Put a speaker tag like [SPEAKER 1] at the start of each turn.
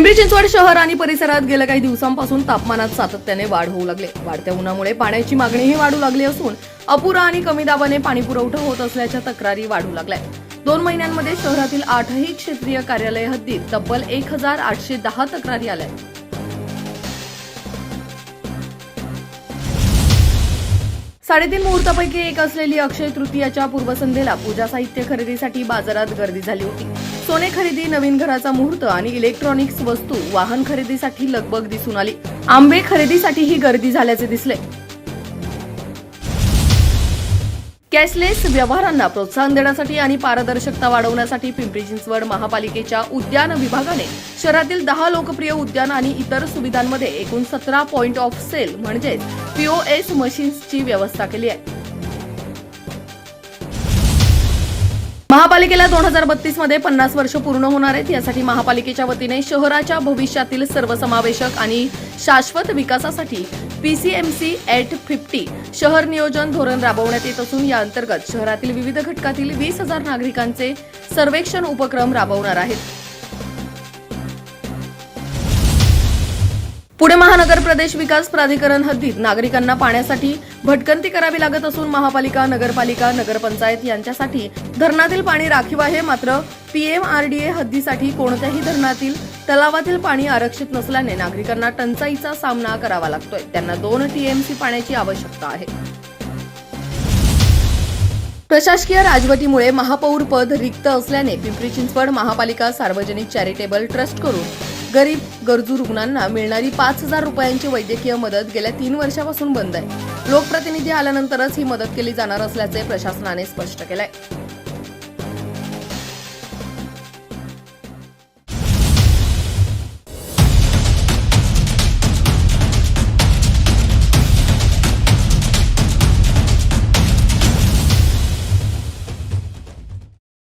[SPEAKER 1] पिंपरी चिंचवड शहर आणि परिसरात गेल्या काही दिवसांपासून तापमानात सातत्याने वाढ होऊ लागले. वाढत्या उन्हामुळे पाण्याची मागणीही वाढू लागली असून अपुरा आणि कमी दाबाने पाणी पुरवठा होत असल्याच्या तक्रारी वाढू लागल्या. दोन महिन्यांमध्ये शहरातील आठही क्षेत्रीय कार्यालय हद्दीत तब्बल एक हजार आठशे दहा तक्रारी आल्या. साडेतीन मुहूर्तापैकी एक असलेली अक्षय तृतीयाच्या पूर्वसंध्येला पूजा साहित्य खरेदीसाठी बाजारात गर्दी झाली होती. सोने खरेदी नवीन घराचा मुहूर्त आणि इलेक्ट्रॉनिक्स वस्तू वाहन खरेदीसाठी लगबग दिसून आली. आंबे खरेदीसाठीही गर्दी झाल्याचे दिसले. कॅशलेस व्यवहारांना प्रोत्साहन देण्यासाठी आणि पारदर्शकता वाढवण्यासाठी पिंपरी चिंचवड महापालिकेच्या उद्यान विभागाने शहरातील दहा लोकप्रिय उद्यान आणि इतर सुविधांमध्ये एकूण सतरा पॉइंट ऑफ सेल म्हणजेच पीओएस मशीन्सची व्यवस्था केली आहे. महापालिकेला दोन हजार बत्तीसमध्ये पन्नास वर्ष पूर्ण होणार आहेत. यासाठी महापालिकेच्या वतीने शहराच्या भविष्यातील सर्वसमावेशक आणि शाश्वत विकासासाठी पीसीएमसी एट फिफ्टी शहर नियोजन धोरण राबवण्यात येत असून या अंतर्गत शहरातील विविध घटकातील वीस हजार नागरिकांचे सर्वेक्षण उपक्रम राबवणार आहेत. पुणे महानगर प्रदेश विकास प्राधिकरण हद्दीत नागरिकांना पाण्यासाठी भटकंती करावी लागत असून महापालिका नगरपालिका नगरपंचायत यांच्यासाठी धरणातील पाणी राखीव आहे. मात्र पीएमआरडीए हद्दीसाठी कोणत्याही धरणातील तलावातील पाणी आरक्षित नसल्याने नागरिकांना टंचाईचा सामना करावा लागतोय. त्यांना दोन टीएमसी पाण्याची आवश्यकता आहे. प्रशासकीय राजवटीमुळे महापौर पद रिक्त असल्याने पिंपरी चिंचवड महापालिका सार्वजनिक चॅरिटेबल ट्रस्ट करून गरीब गरजू रुग्णांना मिळणारी पाच हजार रुपयांची वैद्यकीय मदत गेल्या तीन वर्षापासून बंद आहे. लोकप्रतिनिधी आल्यानंतरच ही मदत केली जाणार असल्याचे प्रशासनाने स्पष्ट केलंय.